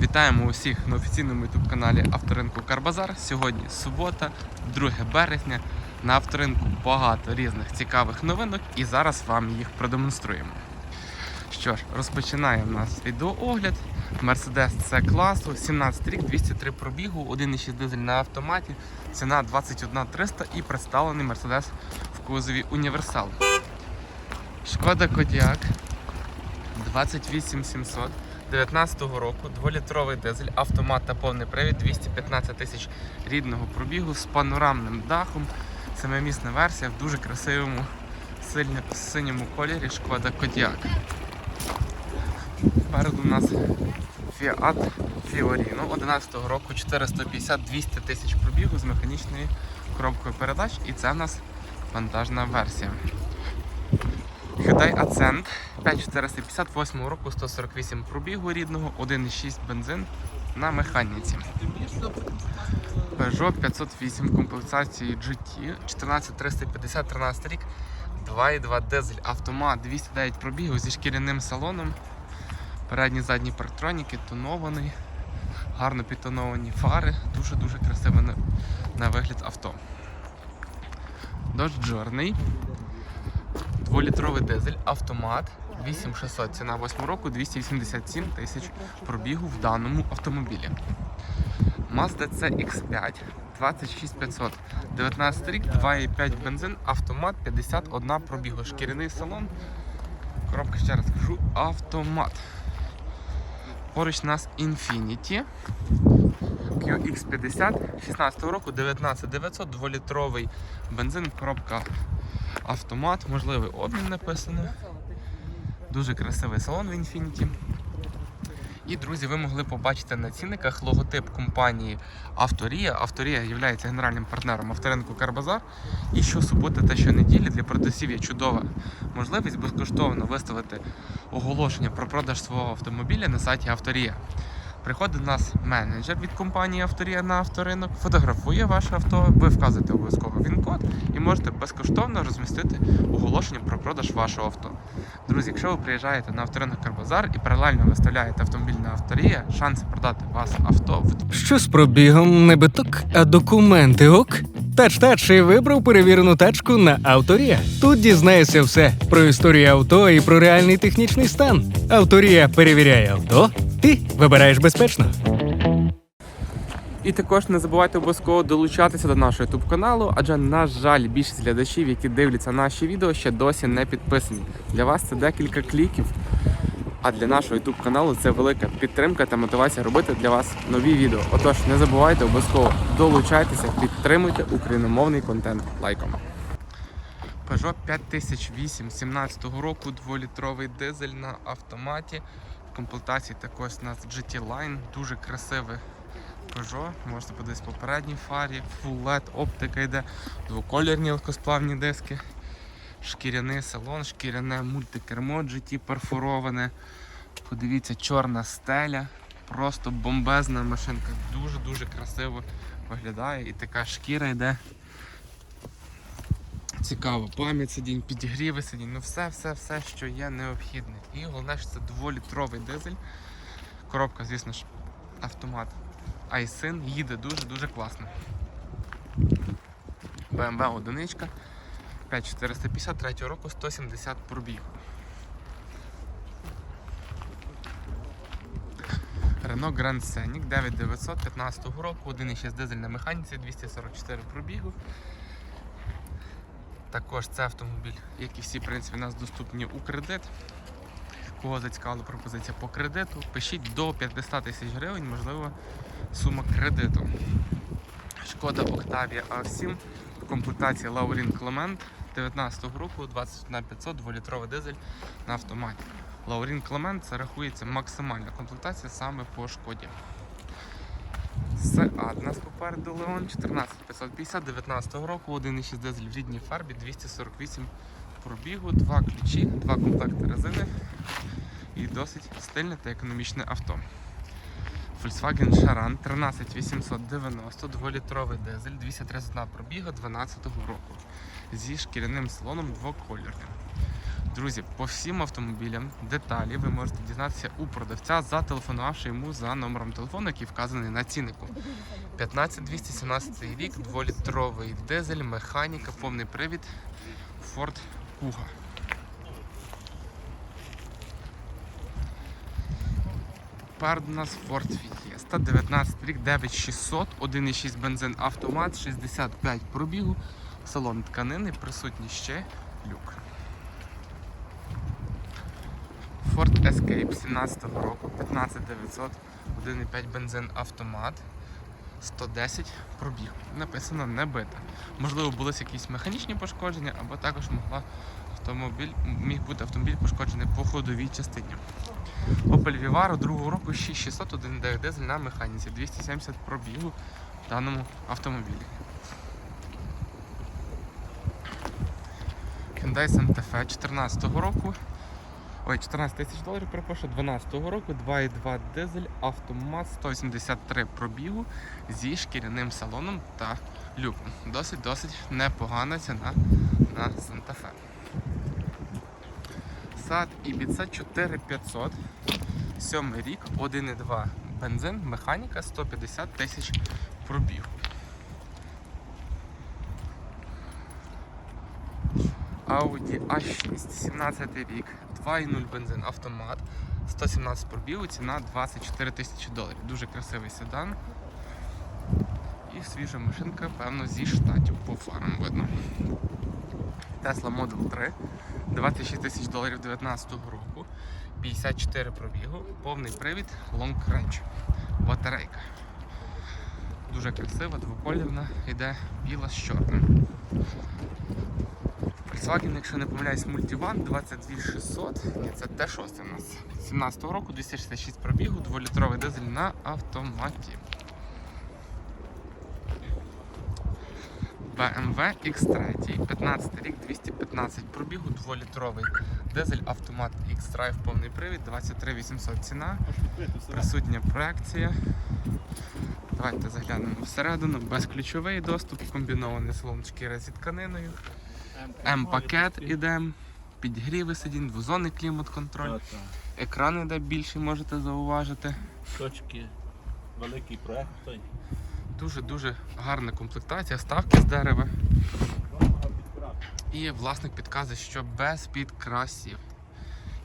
Вітаємо усіх на офіційному youtube каналі Авторинку Карбазар. Сьогодні субота, 2 березня. На авторинку багато різних цікавих новинок і зараз вам їх продемонструємо. Що ж, розпочинає у нас відеоогляд. Mercedes C класу, 17 рік, 203 пробігу, 1,6 дизель на автоматі, ціна 21 300 і представлений Mercedes в кузові Універсал. Шкода Кодіак 28700 19 року, 2-літровий дизель, автомат та повний привід, 215 тисяч рідного пробігу з панорамним дахом. Семимісна версія в дуже красивому синьому кольорі Шкода Кодіак. Попереду у нас Fiat Fiorino 11-го року 450-200 тисяч пробігу з механічною коробкою передач і це в нас вантажна версія. Hyundai Accent 5458 року 148 пробігу рідного, 1,6 бензин на механіці. Peugeot 508 в комплектації GT 14350 13 рік 2,2 дизель автомат 209 пробігів зі шкіряним салоном. Передні задні парктроніки, тонований, гарно підтоновані фари, дуже-дуже красиве на, на вигляд авто. Dodge Journey 2-літровий дизель, автомат, 8600, ціна 8 року, 287 тисяч пробігу в даному автомобілі. Mazda CX5, 26500, 19 рік, 2,5 бензин, автомат, 51 пробігу, шкіряний салон. Коробка, ще раз кажу, автомат. Поруч у нас Infiniti QX50, 16 року, 19900, 2-літровий бензин, коробка автомат, можливий обмін написано. Дуже красивий салон в Infiniti. І, друзі, ви могли побачити на цінниках логотип компанії Авторія. Авторія є генеральним партнером авторинку Карбазар. І щосуботи та щонеділі для продавців є чудова можливість безкоштовно виставити оголошення про продаж свого автомобіля на сайті Авторія. Приходить до нас менеджер від компанії Авторія на авторинок, фотографує ваше авто, ви вказуєте обов'язково він-код і можете безкоштовно розмістити оголошення про продаж вашого авто. Друзі, якщо ви приїжджаєте на авторинок Карбазар і паралельно виставляєте автомобіль на авторія, шанси продати вас авто Що з пробігом не биток, а документи ок? Тач-тач і вибрав перевірену тачку на Авторія. Тут дізнаєшся все про історію авто і про реальний технічний стан. Авторія перевіряє авто. Ти вибираєш безпечно. І також не забувайте обов'язково долучатися до нашого YouTube каналу, адже, на жаль, більшість глядачів, які дивляться наші відео, ще досі не підписані. Для вас це декілька кліків. А для нашого YouTube каналу це велика підтримка та мотивація робити для вас нові відео. Отож, не забувайте обов'язково долучайтеся, підтримуйте україномовний контент лайком. Peugeot 5008 17 року, 2-літровий дизель на автоматі. Комплектації. Також у нас GT Line, дуже красивий Peugeot. Можете подивитися по передній фарі, Full LED, оптика йде, двоколірні легкосплавні диски, шкіряний салон, шкіряне мультикермо GT перфороване. Подивіться, чорна стеля, просто бомбезна машинка, дуже-дуже красиво виглядає. І така шкіра йде. Цікаво, пам'ять сидінь, підігріви сидінь, ну все, все, все, що є необхідне. І головне, що це дволітровий дизель. Коробка, звісно ж, автомат iSyn їде дуже-дуже класно. BMW одиничка 5453 року 170 пробігу. Renault Grand Scenic 9900 15 року, 1,6 дизель на механіці, 244 пробігу. Також це автомобіль, як і всі, в принципі, у нас доступні у кредит. Кого зацікавила пропозиція по кредиту, пишіть до 50 тисяч гривень, можливо, сума кредиту. Шкода Octavia A7 в комплектації Laurin Clement 19 року 21500 2-літровий дизель на автоматі. Laurin Clement це рахується максимальна комплектація саме по шкоді. У нас попереду Leon 14550 19 року, 1,6 дизель в рідній фарбі, 248 пробігу, два ключі, два комплекти резини і досить стильне та економічне авто. Volkswagen Charan 13890, 2-літровий дизель, 231 пробіга 12 року зі шкіряним салоном двокольорним. Друзі, по всім автомобілям деталі ви можете дізнатися у продавця, зателефонувавши йому за номером телефону, який вказаний на ціннику. 15217 рік, 2-літровий дизель, механіка, повний привід, Ford Kuga. Попереду у нас Ford Fiesta, 19 рік, 9600, 1,6 бензин автомат, 65 пробігу, салон тканини, присутній ще люк. Ford Escape 17 року, 15900, 1,5 бензин автомат, 110 пробіг. Написано не бита. Можливо, були якісь механічні пошкодження, або також могла автомобіль, міг бути автомобіль пошкоджений по ходовій частині. Opel Vivaro другого року 6600, 1,9 дизель на механіці, 270 пробігу в даному автомобілі. Hyundai Santa Fe 14 року. Ой, 14 тисяч доларів, перепрошую, 12 року, 2,2 дизель, автомат, 183 пробігу зі шкіряним салоном та люком. Досить-досить непогана ціна на Fe. Сад Ibiza 4500, 7 рік, 1,2 бензин, механіка, 150 тисяч пробігу. Audi A6, 17 рік, 2,0 бензин, автомат, 117 пробігу, ціна 24 тисячі доларів. Дуже красивий седан. І свіжа машинка, певно, зі штатів по фарам видно. Tesla Model 3, 26 тисяч доларів 2019 року, 54 пробігу, повний привід, long range, батарейка. Дуже красива, двоколірна, йде біла з чорним. Volkswagen, якщо не помиляюсь, мультиван 22600. Ні, це Т6 у нас. 17 року 266 пробігу, 2-літровий дизель на автоматі. BMW X3, 15 рік, 215 пробігу, 2-літровий дизель, автомат X-Drive, повний привід, 23 800 ціна, присутня проекція. Давайте заглянемо всередину, безключовий доступ, комбінований салон шкіри зі тканиною. М-пакет іде, підгріви сидінь, двозонний клімат-контроль, екран іде більший, можете зауважити. Точки, великий проект. Дуже-дуже гарна комплектація, ставки з дерева. І власник підказує, що без підкрасів.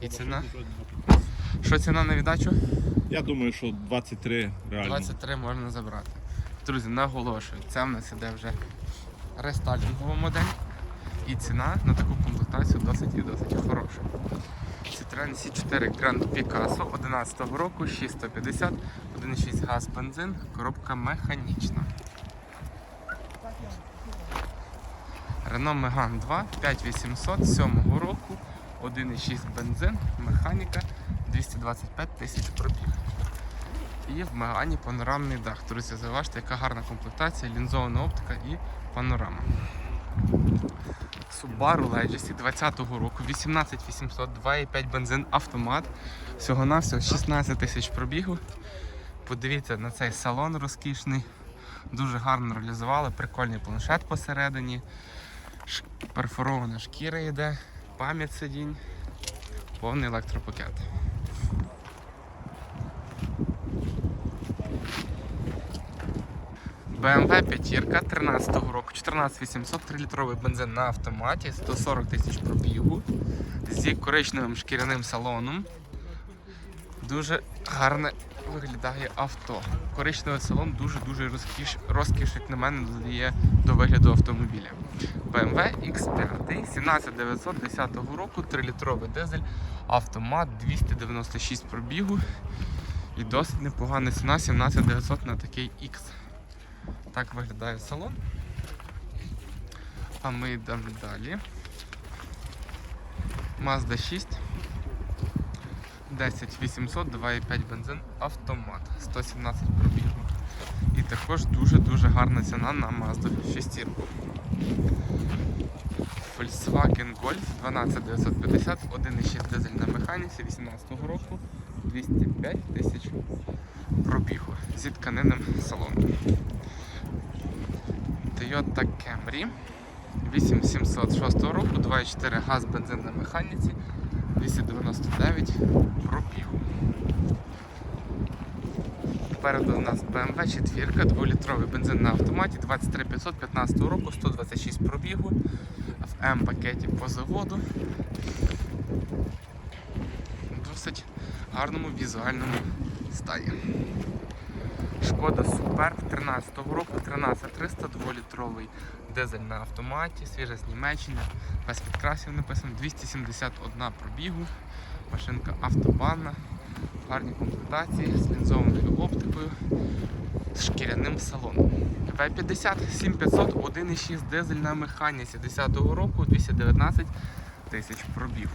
І ціна. Що ціна на віддачу? Я думаю, що 23 реально. 23 можна забрати. Друзі, наголошую, це в нас іде вже рестайлінгова модель. І ціна на таку комплектацію досить і досить хороша. Citroen C4 Grand Picasso 11 року, 650, 1,6 газ бензин, коробка механічна. Renault Megane 2 5800 7 року, 1,6 бензин, механіка, 225 тисяч пробіг. І в Мегані панорамний дах. Друзі, зауважте, яка гарна комплектація, лінзована оптика і панорама. Subaru Legacy 20-го року, 18800, 2,5 бензин, автомат. Всього-навсього 16 тисяч пробігу. Подивіться на цей салон розкішний. Дуже гарно реалізували, прикольний планшет посередині. Перфорована шкіра йде, пам'ять сидінь, повний електропакет. BMW 5 13 року, 14800, 3-літровий бензин на автоматі, 140 тисяч пробігу зі коричневим шкіряним салоном. Дуже гарне виглядає авто. Коричневий салон дуже-дуже розкіш, розкіш, як на мене, додає до вигляду автомобіля. BMW X5 17910 року, 3-літровий дизель, автомат 296 пробігу і досить непогана ціна 17900 на такий X. Так виглядає салон. А ми йдемо далі. Mazda 6. 10800, 2,5 бензин, автомат, 117 пробігу. І також дуже-дуже гарна ціна на Mazda 6. Volkswagen Golf 12950, 1,6 дизель на механіці 18 року, 205 тисяч пробігу зі тканинним салоном. Toyota Camry 8706 року, 2,4 газ, бензин на механіці, 299 пробігу. Попереду у нас BMW 4, 2-літровий бензин на автоматі, 23515 року, 126 пробігу, в М-пакеті по заводу. В Досить гарному візуальному стані. Шкода Суперб 13-го року, 13300, 2-літровий дизель на автоматі, свіжа з Німеччини, без підкрасів написано, 271 пробігу, машинка автобанна, в гарній комплектації з лінзованою оптикою, з шкіряним салоном. В50 7500, 1,6 дизель на механіці 10-го року, 219 тисяч пробігу.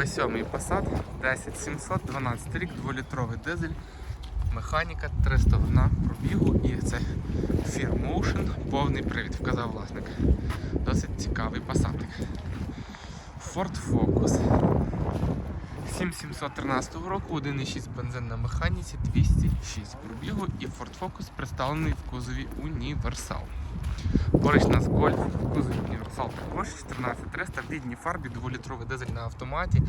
B7 Passat 10700, 12 рік, 2-літровий дизель, механіка 301 пробігу і це Fear Motion, повний привід, вказав власник. Досить цікавий пасатик. Ford Focus 7713 року, 1,6 бензин на механіці, 206 пробігу і Ford Focus представлений в кузові Універсал. У нас Golf в кузові Універсал також 14300 в рідній фарбі, 2-літровий дизель на автоматі,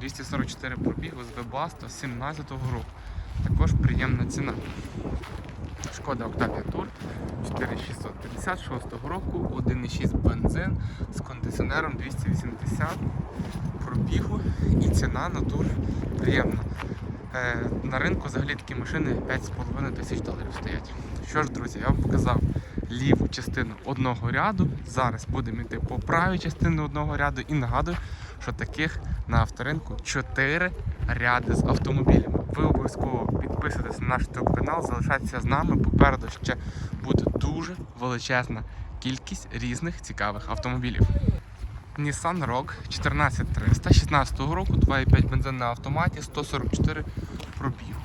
244 пробігу з Webasto 17 року. Також приємна ціна. Шкода Octavia Tour 4656 року, 1,6 бензин з кондиціонером 280 пробігу і ціна на тур приємна. Е, на ринку взагалі такі машини 5,5 тисяч доларів стоять. Що ж, друзі, я вам показав ліву частину одного ряду. Зараз будемо йти по правій частині одного ряду і нагадую, що таких на авторинку 4 ряди з автомобілями. Ви обов'язково підписуйтесь на наш канал, залишайтеся з нами. Попереду ще буде дуже величезна кількість різних цікавих автомобілів. Nissan Rogue 14300 16 року, 2,5 бензин на автоматі, 144 пробігу.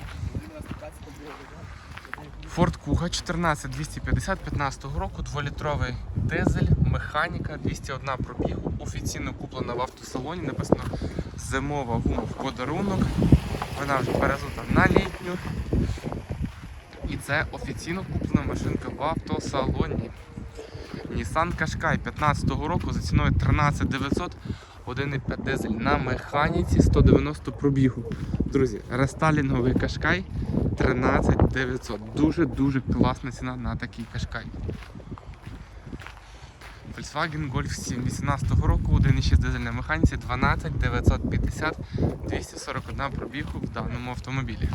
Ford Kuga 14250 15 року, 2-літровий дизель, механіка, 201 пробігу, офіційно куплена в автосалоні, написано зимова гума в подарунок. Вона вже перезута на літню. І це офіційно куплена машинка в автосалоні. Nissan Qashqai 15-го року за ціною 13900, 1,5 дизель на механіці 190 пробігу. Друзі, рестайлінговий Qashqai 13900. Дуже-дуже класна ціна на такий Qashqai. Volkswagen Golf 7 18 року, 1,6 дизель на механіці 12950, 241 пробігу в даному автомобілі.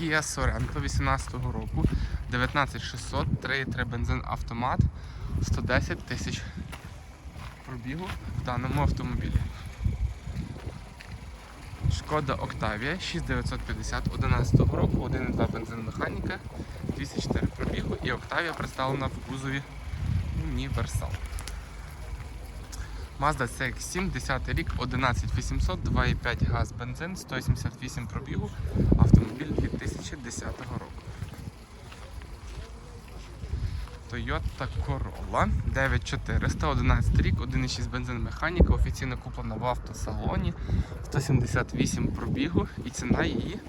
Kia Sorento 18 року, 19600, 3,3 бензин автомат, 110 тисяч пробігу в даному автомобілі. Шкода Octavia 6950 11 року, 1,2 бензин механіка, 204 пробігу і Octavia представлена в кузові Універсал. Mazda CX-7, 10 рік, 11800, 2,5 газ бензин, 178 пробігу, автомобіль 2010 року. Toyota Corolla 9400, 11 рік, 1,6 бензин механіка, офіційно куплена в автосалоні, 178 пробігу і ціна її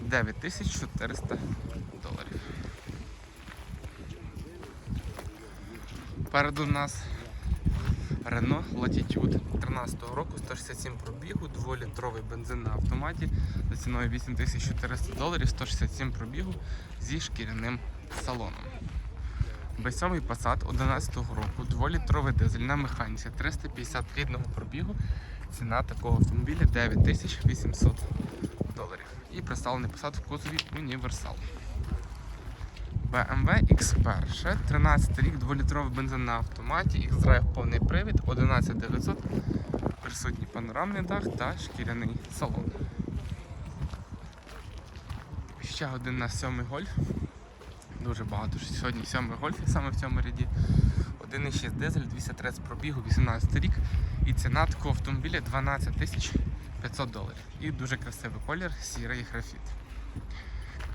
9400 доларів. Переду нас Renault Latitude 13 року, 167 пробігу, 2-літровий бензин на автоматі за ціною 8400 доларів, 167 пробігу зі шкіряним салоном. B7 Passat 11 року, 2-літровий дизель на механіці, 350 рідного пробігу. Ціна такого автомобіля 9800 доларів. І представлений Passat в кузові Універсал. BMW X1, 13 рік, 2-літровий бензин на автоматі, X-Drive повний привід, 11900, присутній панорамний дах та шкіряний салон. Ще один на сьомий гольф. Дуже багато сьогодні сьомий гольф саме в цьому ряді. 1,6 дизель, 230 пробігу, 18 рік. І ціна такого автомобіля 12 тисяч 500 доларів. І дуже красивий колір, сірий графіт.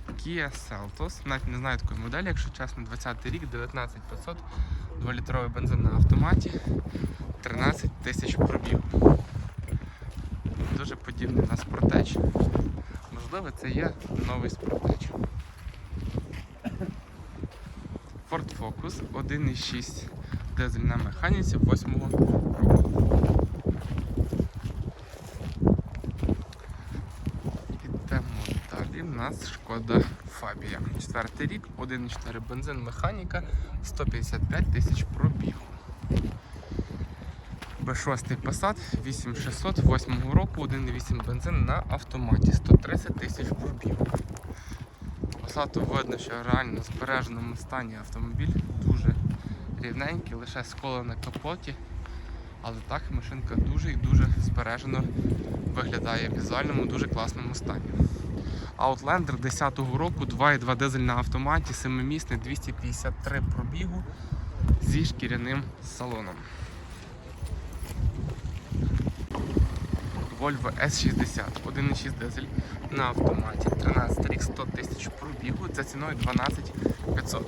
Kia Seltos, навіть не знаю такої моделі, якщо чесно, 20 рік, 19500, 2-літровий бензин на автоматі, 13 тисяч пробігу. Дуже подібний на Sportage. Можливо, це є новий Sportage. Ford Focus 1.6 дизель на механіці 8 року. Ідемо далі. У нас шкода Фабія. Четвертий рік, 1.4 бензин, механіка, 155 тисяч пробігу. Б6 Passat 8600 8 року, 1.8 бензин на автоматі, 130 тисяч пробігу. Passat видно, що в реально збереженому стані автомобіль дуже рівненький, лише сколи на капоті. Але так машинка дуже і дуже збережено виглядає в візуальному, дуже класному стані. Outlander 10-го року, 2.2 дизель на автоматі, 7-місний 253 пробігу зі шкіряним салоном. Volvo S60, 1.6 дизель на автоматі, 13 рік, 100 тисяч пробігу за ціною 12 500.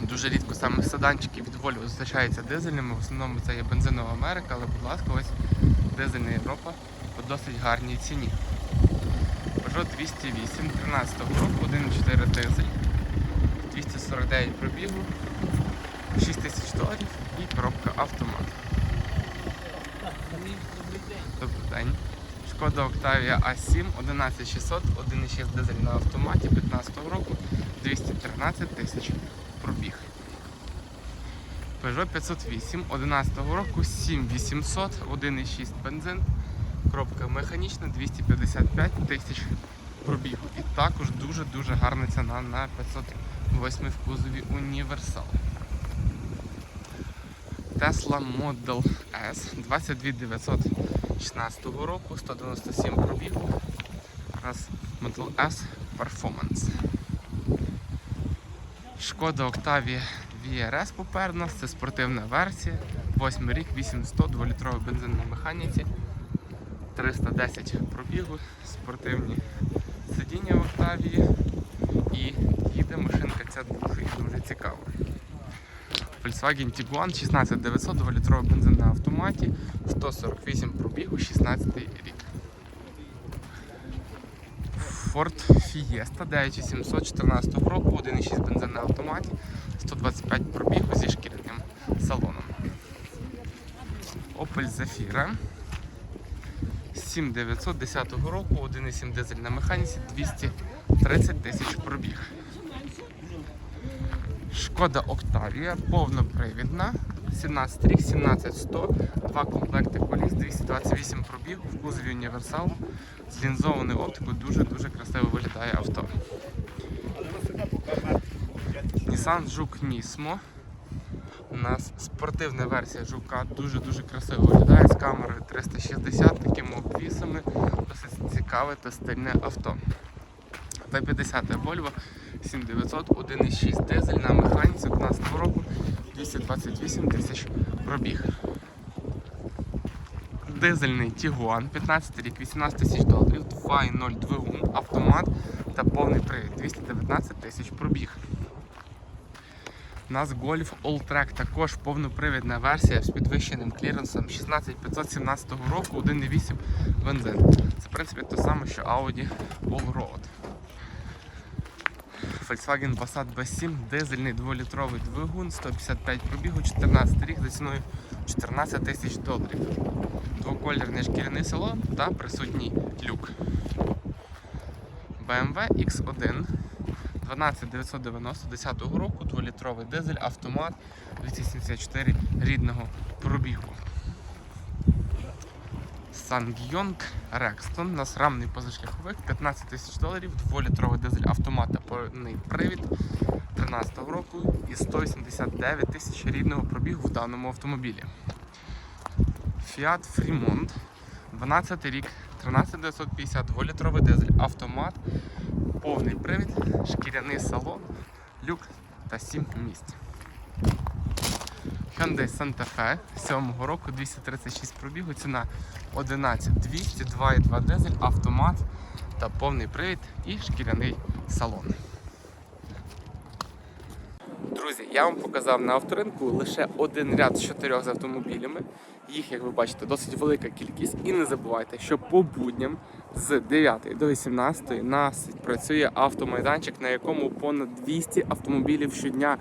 Дуже рідко саме седанчики від Volvo зустрічаються дизельними, в основному це є бензинова Америка, але будь ласка, ось дизельна Європа по досить гарній ціні. Peugeot 208 13 року, 1.4 дизель, 249 пробігу, 6 тисяч доларів і коробка автомат. Добрий день. Шкода Octavia A7 11600, 1.6 дизель на автоматі 15 року, 213 тисяч пробіг. Peugeot 508 11 року 7800, 1.6 бензин, коробка механічна 255 тисяч пробігу. І також дуже-дуже гарна ціна на 508 в кузові універсал. Tesla Model S 22916 року, 197 пробігу. Раз Model S Performance. Шкода Octavia VRS попереду це спортивна версія. 8 рік, 800, 2-літровий бензин на механіці, 310 пробігу, спортивні сидіння в Octavia і їде машинка ця дуже і дуже цікава. Volkswagen Tiguan 16900, 2-літровий бензин на автоматі, 148 пробігу, 16 рік. Ford Fiesta 9714 року, 1.6 бензин на автоматі, 125 пробігу зі шкіряним салоном. Opel Zafira 7910 року, 1.7 дизель на механіці, 230 тисяч пробіг. Шкода Octavia, повнопривідна, 17 рік, 17100, два комплекти коліс, 228 пробіг, в кузові універсал, з лінзованою оптикою дуже-дуже красиво виглядає авто. Nissan Жук Nismo. У нас спортивна версія жука дуже-дуже красиво виглядає з камерою 360, такими обвісами, досить цікаве та стильне авто. Т-50 Volvo 7900 1.6 дизель на механіці 15 року 228 тисяч пробіг. Дизельний Tiguan 15 рік 18 тисяч доларів, 2.0 двигун, автомат та повний привід 219 тисяч пробіг. У нас Golf Alltrack також повнопривідна версія з підвищеним кліренсом 16517 року 1.8 бензин. Це в принципі те саме, що Audi Allroad. Volkswagen Passat B7, дизельний 2-літровий двигун, 155 пробігу, 14 рік за ціною 14 тисяч доларів. Двоколірний шкіряний салон та присутній люк. BMW X1 12990 10 року, 2-літровий дизель, автомат 274 рідного пробігу. Ssangyong Rexton, у нас рамний позашляховик, 15 тисяч доларів, 2-літровий дизель автомат повний привід 13 року і 189 тисяч рідного пробігу в даному автомобілі. Fiat Fremont, 12 рік, 13950, 2-літровий дизель, автомат, повний привід, шкіряний салон, люк та 7 місць. Hyundai Santa Fe 7 року 236 пробігу, ціна 11 200, 2,2 дизель, автомат та повний привід і шкіряний салон. Друзі, я вам показав на авторинку лише один ряд з чотирьох з автомобілями. Їх, як ви бачите, досить велика кількість. І не забувайте, що по будням з 9 до 18 нас працює автомайданчик, на якому понад 200 автомобілів щодня.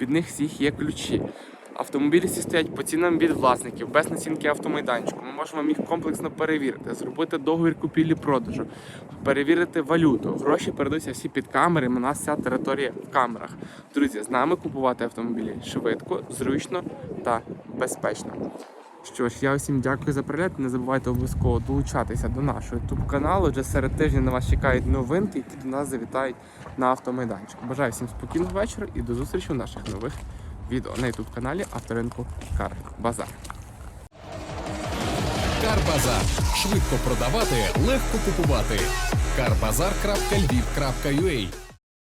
Від них всіх є ключі. Автомобілі всі стоять по цінам від власників, без націнки автомайданчику. Ми можемо їх комплексно перевірити, зробити договір купівлі-продажу, перевірити валюту. Гроші передаються всі під камери. У нас вся територія в камерах. Друзі, з нами купувати автомобілі швидко, зручно та безпечно. Що ж, я усім дякую за перегляд. Не забувайте обов'язково долучатися до нашого youtube каналу. Вже серед тижня на вас чекають новинки, які до нас завітають на автомайданчик. Бажаю всім спокійного вечора і до зустрічі у наших нових відео на youtube каналі Авторинку Кар Базар. Карбазар. Швидко продавати, легко купувати. Карбазар.львів.ua